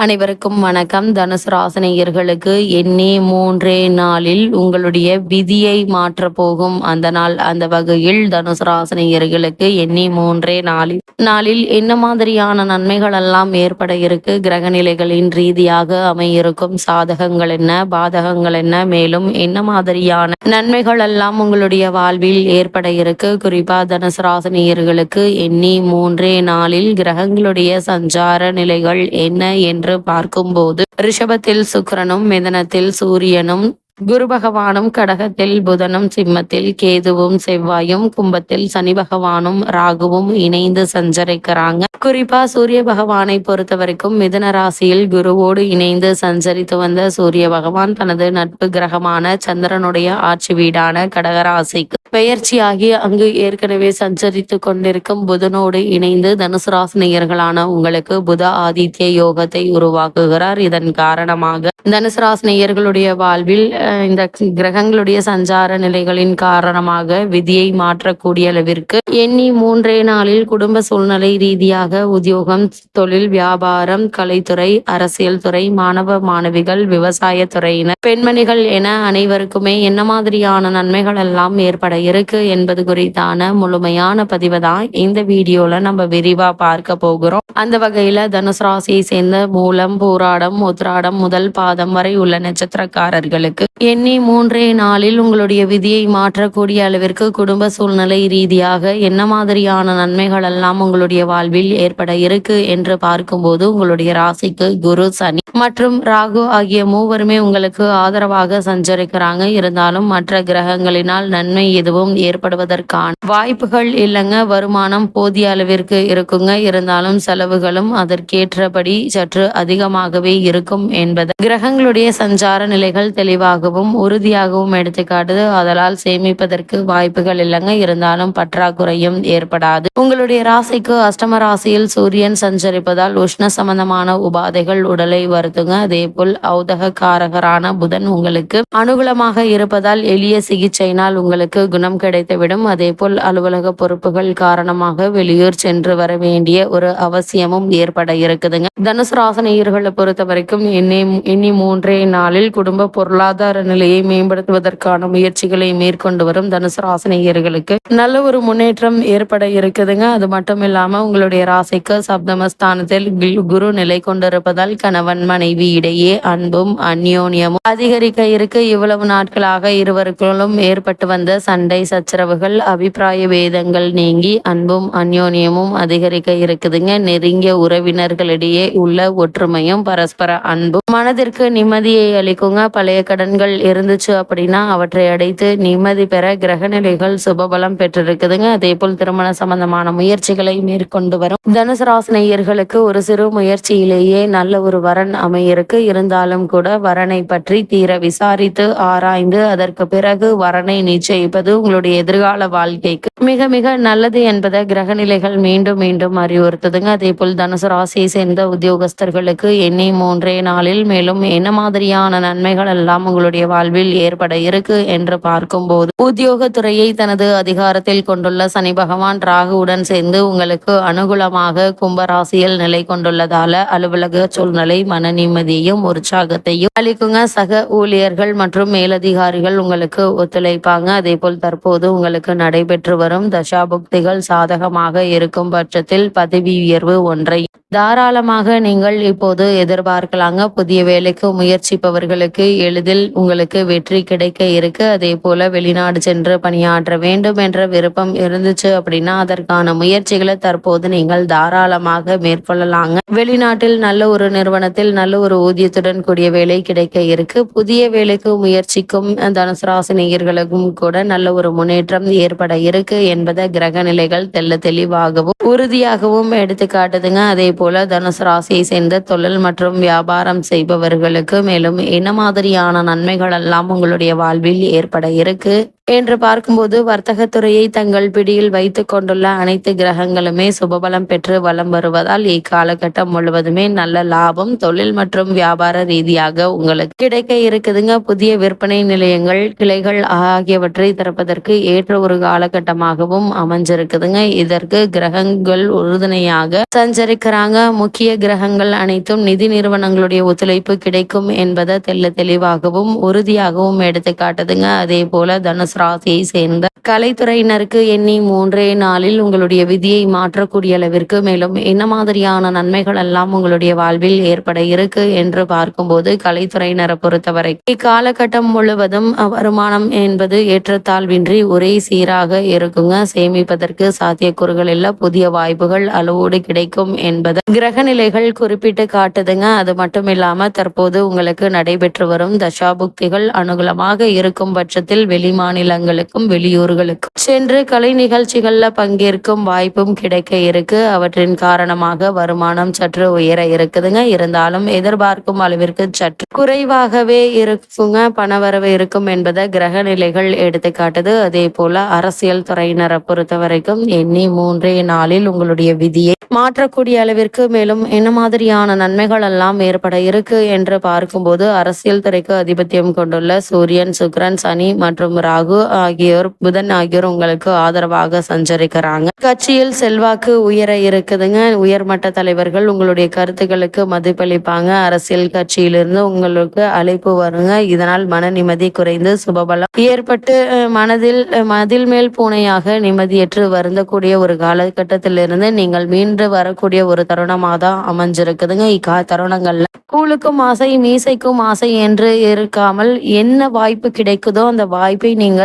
அனைவருக்கும் வணக்கம். தனுசு ராசனையர்களுக்கு எண்ணே மூன்றே நாளில் உங்களுடைய விதியை மாற்ற போகும் அந்த நாள் அந்த வகையில் தனுசு ராசனையர்களுக்கு எண்ணே மூன்றே நாளில். நாளில் என்ன மாதிரியான நன்மைகள் எல்லாம் ஏற்பட இருக்கு? கிரக நிலைகளின் ரீதியாக அமையிருக்கும் சாதகங்கள் என்ன? பாதகங்கள் என்ன? மேலும் என்ன மாதிரியான நன்மைகள் எல்லாம் உங்களுடைய வாழ்வில் ஏற்பட இருக்கு? குறிப்பா தனுசு ராசனையர்களுக்கு எண்ணி மூன்றே நாளில் கிரகங்களுடைய சஞ்சார நிலைகள் என்ன என்று பார்க்கும்போது ரிஷபத்தில் சுக்கிரனும் மிதனத்தில் சூரியனும் குரு பகவானும் கடகத்தில் புதனும் சிம்மத்தில் கேதுவும் செவ்வாயும் கும்பத்தில் சனி பகவானும் ராகுவும் இணைந்து சஞ்சரிக்கிறாங்க. குறிப்பா சூரிய பகவானை பொறுத்த வரைக்கும் மிதன ராசியில் குருவோடு இணைந்து சஞ்சரித்து வந்த சூரிய பகவான் தனது நட்பு கிரகமான சந்திரனுடைய ஆட்சி வீடான கடகராசிக்கு பெயர்ச்சியாகி அங்கு ஏற்கனவே சஞ்சரித்து கொண்டிருக்கும் புதனோடு இணைந்து தனுசு ராசினியர்களான உங்களுக்கு புத ஆதித்ய யோகத்தை உருவாக்குகிறார். இதன் காரணமாக தனுசு ராசினியர்களுடைய வாழ்வில் இந்த கிரகங்களுடைய சஞ்சார நிலைகளின் காரணமாக விதியை மாற்றக்கூடிய அளவிற்கு எண்ணி மூன்றே நாளில் குடும்ப சூழ்நிலை ரீதியாக உத்தியோகம் தொழில் வியாபாரம் கலைத்துறை அரசியல் துறை மாணவ மாணவிகள் விவசாய துறையினர் பெண்மணிகள் என அனைவருக்குமே என்ன மாதிரியான நன்மைகள் எல்லாம் ஏற்பட இருக்கு என்பது குறித்தான முழுமையான பதிவை தான் இந்த வீடியோல நம்ம விரிவா பார்க்க போகிறோம். அந்த வகையில தனுசு ராசியை சேர்ந்த மூலம் போராடம் உத்ராடம் முதல் பாதம் வரை உள்ள நட்சத்திரக்காரர்களுக்கு எண்ணி மூன்றே நாளில் உங்களுடைய விதியை மாற்றக்கூடிய அளவிற்கு குடும்ப சூழ்நிலை ரீதியாக என்ன மாதிரியான நன்மைகள் எல்லாம் உங்களுடைய வாழ்வில் ஏற்பட இருக்கு என்று பார்க்கும்போது உங்களுடைய ராசிக்கு குரு சனி மற்றும் ராகு ஆகிய மூவருமே உங்களுக்கு ஆதரவாக சஞ்சரிக்கிறாங்க. இருந்தாலும் மற்ற கிரகங்களினால் நன்மை எதுவும் எதுவும் ஏற்படுவதற்கான வாய்ப்புகள் இல்லைங்க. வருமானம் போதிய அளவிற்கு இருக்குங்க. இருந்தாலும் செலவுகளும் அதற்கேற்றபடி சற்று அதிகமாகவே இருக்கும் என்பது. கிரகங்களுடைய சஞ்சார நிலைகள் தெளிவாகவும் உறுதியாகவும் எடுத்துக்காட்டுது. அதனால் சேமிப்பதற்கு வாய்ப்புகள் இல்லைங்க. இருந்தாலும் பற்றாக்குறையும் ஏற்படாது. உங்களுடைய ராசிக்கு அஷ்டம ராசியில் சூரியன் சஞ்சரிப்பதால் உஷ்ண சம்பந்தமான உபாதைகள் உடலை வருத்துங்க. அதே போல் ஔதக காரகரான புதன் உங்களுக்கு அனுகூலமாக இருப்பதால் எளிய சிகிச்சையினால் உங்களுக்கு குணம் கிடைத்துவிடும். அதே போல் அலுவலக பொறுப்புகள் காரணமாக வெளியூர் சென்று வர வேண்டிய ஒரு அவசியமும் ஏற்பட இருக்குதுங்க. தனுசு ராசனையர்களை பொறுத்த வரைக்கும் எண்ணி எண்ணி மூன்றே நாளில் குடும்ப பொருளாதார நிலையை மேம்படுத்துவதற்கான முயற்சிகளை மேற்கொண்டு வரும் தனுசு ராசனையர்களுக்கு நல்ல ஒரு முன்னேற்றம் ஏற்பட இருக்குதுங்க. அது மட்டும் இல்லாம உங்களுடைய ராசிக்கு சப்தமஸ்தானத்தில் குரு நிலை கொண்டிருப்பதால் கணவன் மனைவி இடையே அன்பும் அந்யோன்யமும் அதிகரிக்க இருக்கு. இவ்வளவு நாட்களாக இருவருக்குள்ளும் ஏற்பட்டு வந்த சண்டை சச்சரவுகள் அபிப்பிராய வேதங்கள் நீங்கி அன்பும் அந்யோன்யமும் அதிகரிக்க இருக்குதுங்க. நெருங்கிய உறவினர்களிடையே உள்ள ஒற்றுமையும் பரஸ்பர அன்பும் மனதிற்கு நிம்மதியை அளிக்குங்க. பழைய கடன்கள் இருந்துச்சு அப்படின்னா அவற்றை அடைத்து நிம்மதி பெற கிரகநிலைகள் சுபபலம் பெற்றிருக்குதுங்க. அதே போல் திருமண சம்பந்தமான முயற்சிகளை மேற்கொண்டு வரும் தனுசு ராசினியர்களுக்கு ஒரு சிறு முயற்சியிலேயே நல்ல ஒரு வரன் அமையிருக்கு. இருந்தாலும் கூட வரனை பற்றி தீர விசாரித்து ஆராய்ந்து அதற்கு பிறகு வரனை நிச்சயிப்பது உங்களுடைய எதிர்கால வாழ்க்கைக்கு மிக மிக நல்லது என்பதை கிரகநிலைகள் மீண்டும் மீண்டும் அறிவுறுத்துதுங்க. அதே போல் தனுசு ராசியை சேர்ந்த உத்தியோகஸ்தர்களுக்கு எண்ணி மூன்றே நாளில் மேலும் என்ன மாதிரியான நன்மைகள் எல்லாம் உங்களுடைய வாழ்வில் ஏற்பட இருக்கு என்று பார்க்கும்போது உத்தியோகத்துறையை தனது அதிகாரத்தில் கொண்டுள்ள சனி பகவான் ராகுவுடன் சேர்ந்து உங்களுக்கு அனுகூலமாக கும்பராசியில் நிலை கொண்டுள்ளதால அலுவலக சூழ்நிலை மன நிம்மதியையும் உற்சாகத்தையும் அளிக்குங்க. சக ஊழியர்கள் மற்றும் மேலதிகாரிகள் உங்களுக்கு ஒத்துழைப்பாங்க. அதே போல் தற்போது உங்களுக்கு நடைபெற்று வரும் தசாபுக்திகள் சாதகமாக இருக்கும் பட்சத்தில் பதவி உயர்வு ஒன்றை. தாராளமாக நீங்கள் இப்போது எதிர்பார்க்கலாங்க. புதிய வேலைக்கு முயற்சிப்பவர்களுக்கு எளிதில் உங்களுக்கு வெற்றி கிடைக்க இருக்கு. அதே போல வெளிநாடு சென்று பணியாற்ற வேண்டும் என்ற விருப்பம் இருந்துச்சு அப்படின்னா அதற்கான முயற்சிகளை தற்போது நீங்கள் தாராளமாக மேற்கொள்ளலாங்க. வெளிநாட்டில் நல்ல ஒரு நிறுவனத்தில் நல்ல ஒரு ஊதியத்துடன் கூடிய வேலை கிடைக்க இருக்கு. புதிய வேலைக்கு முயற்சிக்கும் தனுசு ராசினியர்களுக்கும் கூட நல்ல ஒரு முன்னேற்றம் ஏற்பட இருக்கு என்பதை கிரக நிலைகள் தெல்ல தெளிவாகவும் உறுதியாகவும் எடுத்து காட்டுதுங்க. அதே போல தனுசு ராசியை சேர்ந்த தொழில் மற்றும் வியாபாரம் செய்பவர்களுக்கு மேலும் என்ன மாதிரியான நன்மைகள் எல்லாம் உங்களுடைய வாழ்வில் ஏற்பட இருக்கு? என்று பார்க்கும்போது வர்த்தகத்துறையை தங்கள் பிடியில் வைத்து கொண்டுள்ள அனைத்து கிரகங்களுமே சுபபலம் பெற்று வலம் வருவதால் இக்காலகட்டம் முழுவதுமே நல்ல லாபம் தொழில் மற்றும் வியாபார ரீதியாக உங்களுக்கு கிடைக்க இருக்குதுங்க. புதிய விற்பனை நிலையங்கள் கிளைகள் ஆகியவற்றை திறப்பதற்கு ஏற்ற ஒரு காலகட்டமாகவும் அமைஞ்சிருக்குதுங்க. இதற்கு கிரகங்கள் உறுதுணையாக சஞ்சரிக்கிறாங்க. முக்கிய கிரகங்கள் அனைத்தும் நிதி நிறுவனங்களுடைய ஒத்துழைப்பு கிடைக்கும் என்பதை தெல்ல தெளிவாகவும் உறுதியாகவும் எடுத்து காட்டுதுங்க அதே போல தனுசு ராசியை சேர்ந்த கலைத்துறையினருக்கு எண்ணி மூன்றே நாளில் உங்களுடைய விதியை மாற்றக்கூடிய அளவிற்கு மேலும் என்ன மாதிரியான நன்மைகள் எல்லாம் உங்களுடைய வாழ்வில் ஏற்பட இருக்கு என்று பார்க்கும்போது கலைத்துறையினரை பொறுத்தவரை இக்காலகட்டம் முழுவதும் வருமானம் என்பது ஏற்றத்தாழ்வின்றி ஒரே சீராக இருக்குங்க. சேமிப்பதற்கு சாத்தியக்கூறுகள் எல்லாம் புதிய வாய்ப்புகள் அளவோடு கிடைக்கும் என்பது கிரக நிலைகள் குறிப்பிட்டு காட்டுதுங்க. அது மட்டும் இல்லாம தற்போது உங்களுக்கு நடைபெற்று வரும் தசாபுக்திகள் அனுகூலமாக இருக்கும் பட்சத்தில் வெளி மாநிலங்களுக்கும் வெளியூர்களுக்கும். சென்று கலை நிகழ்ச்சிகள்ல பங்கேற்கும் வாய்ப்பும் கிடைக்க இருக்கு. அவற்றின் காரணமாக வருமானம் சற்று உயர இருக்குதுங்க. இருந்தாலும் எதிர்பார்க்கும் அளவிற்கு சற்று குறைவாகவே இருக்குங்க. பணவரவு இருக்கும் என்பதை கிரக நிலைகள் எடுத்துக்காட்டுது அதே போல அரசியல் துறையினரை பொறுத்த வரைக்கும் எண்ணி மூன்றே நாளில் உங்களுடைய விதியை மாற்றக்கூடிய அளவிற்கு மேலும் என்ன மாதிரியான நன்மைகள் எல்லாம் ஏற்பட இருக்கு என்று பார்க்கும்போது அரசியல் துறைக்கு அதிபத்தியம் கொண்டுள்ள சூரியன் சுக்கிரன் சனி மற்றும் ராகு ஆகியோர் புதன் ஆகியோர் உங்களுக்கு ஆதரவாக சஞ்சரிக்கிறாங்க. கட்சியில் செல்வாக்கு உயர இருக்குதுங்க. உயர்மட்ட தலைவர்கள் உங்களுடைய கருத்துக்களுக்கு மதிப்பளிப்பாங்க. அரசியல் கட்சியிலிருந்து உங்களுக்கு அழைப்பு வருங்க. இதனால் மன நிம்மதி குறைந்து சுபபலம். ஏற்பட்டு மனதில் மதில் மேல் பூனையாக நிம்மதியற்று வருந்தக்கூடிய ஒரு காலகட்டத்திலிருந்து நீங்கள் மீண்டு வரக்கூடிய ஒரு தருணமாக தான் அமைஞ்சிருக்குதுங்க. இக்கா தருணங்கள்ல. கூழுக்கும் ஆசை மீசைக்கும் ஆசை என்று இருக்காமல் என்ன வாய்ப்பு கிடைக்குதோ அந்த வாய்ப்பை நீங்கள்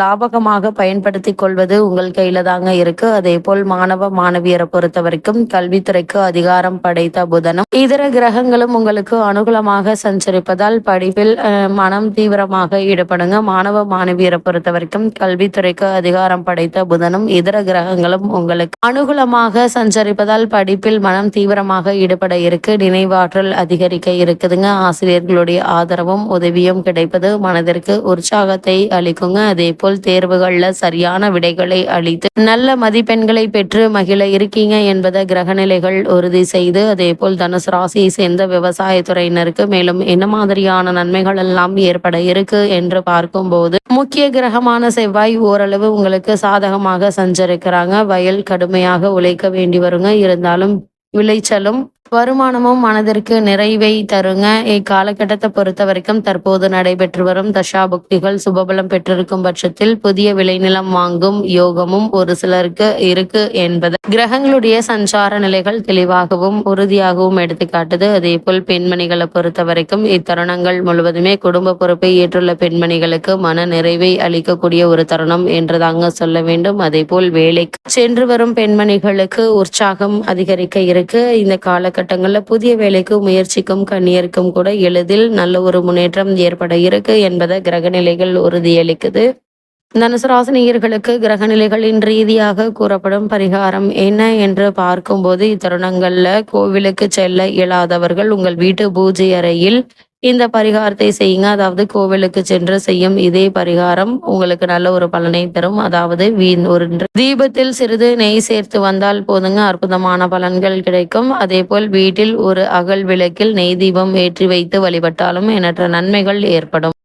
லாபகமாக பயன்படுத்தி கொள்வது உங்கள் கையில தாங்க இருக்கு. அதே போல் மாணவ மாணவியரை பொறுத்த வரைக்கும் கல்வித்துறைக்கு அதிகாரம் படைத்த புதனும் இதர கிரகங்களும் உங்களுக்கு அனுகூலமாக சஞ்சரிப்பதால் படிப்பில் மனம் தீவிரமாக ஈடுபடுங்க. மாணவ மாணவியரை பொறுத்த வரைக்கும் கல்வித்துறைக்கு அதிகாரம் படைத்த புதனும் இதர கிரகங்களும் உங்களுக்கு அனுகூலமாக சஞ்சரிப்பதால் படிப்பில் மனம் தீவிரமாக ஈடுபட இருக்கு. நினைவாற்றல் அதிகரிக்க இருக்குதுங்க. ஆசிரியர்களுடைய ஆதரவும் உதவியும் கிடைப்பது மனதிற்கு உற்சாகத்தை அளிக்குங்க அதே போல் தேர்வுகள்ல சரியான விடைகளை அளித்து நல்ல மதிப்பெண்களை பெற்று மகிழ இருக்கீங்க என்பதை கிரகநிலைகள் உறுதி செய்து அதே போல் தனுசு ராசியை சேர்ந்த விவசாயத்துறையினருக்கு மேலும் என்ன மாதிரியான நன்மைகள் எல்லாம் ஏற்பட இருக்கு என்று பார்க்கும்போது முக்கிய கிரகமான செவ்வாய் ஓரளவு உங்களுக்கு சாதகமாக சஞ்சரிக்கிறாங்க. வயல் கடுமையாக உழைக்க வேண்டி வருங்க. இருந்தாலும் விளைச்சலும் வருமானமும் மனதிற்கு நிறைவை தருங்க. இக்காலகட்டத்தை பொறுத்த வரைக்கும் தற்போது நடைபெற்று வரும் தசாபக்திகள் சுபபலம் பெற்றிருக்கும் பட்சத்தில் புதிய விளைநிலம் வாங்கும் யோகமும் ஒரு சிலருக்கு இருக்கு என்பது. கிரகங்களுடைய சஞ்சார நிலைகள் தெளிவாகவும் உறுதியாகவும் எடுத்துக்காட்டுது. அதே போல் பெண்மணிகளை பொறுத்த வரைக்கும் இத்தருணங்கள் முழுவதுமே குடும்ப பொறுப்பை ஏற்றுள்ள பெண்மணிகளுக்கு மன நிறைவை அளிக்கக்கூடிய ஒரு தருணம் என்றுதாங்க சொல்ல வேண்டும். அதே போல் வேலைக்கு சென்று வரும் பெண்மணிகளுக்கு உற்சாகம் அதிகரிக்க இருக்கு. இந்த கால காலகட்டங்களில் புதிய வேலைக்கு முயற்சிக்கும் கண்ணியருக்கும் கூட எளிதில் நல்ல ஒரு முன்னேற்றம் ஏற்பட இருக்கு என்பதை கிரகநிலைகள் உறுதியளிக்குது. தனுசு ராசினியர்களுக்கு கிரகநிலைகளின் ரீதியாக கூறப்படும் பரிகாரம் என்ன என்று பார்க்கும்போது இத்தருணங்கள்ல கோவிலுக்கு செல்ல இயலாதவர்கள் உங்கள் வீட்டு பூஜை அறையில் இந்த பரிகாரத்தை செய்யுங்க. அதாவது கோவிலுக்கு சென்று செய்யும் இதே பரிகாரம் உங்களுக்கு நல்ல ஒரு பலனை தரும். அதாவது வீண் ஒரு தீபத்தில் சிறிது நெய் சேர்த்து வந்தால் போதுங்க. அற்புதமான பலன்கள் கிடைக்கும். அதே போல் வீட்டில் ஒரு அகல் விளக்கில் நெய் தீபம் ஏற்றி வைத்து வழிபட்டாலும் எண்ணற்ற நன்மைகள் ஏற்படும்.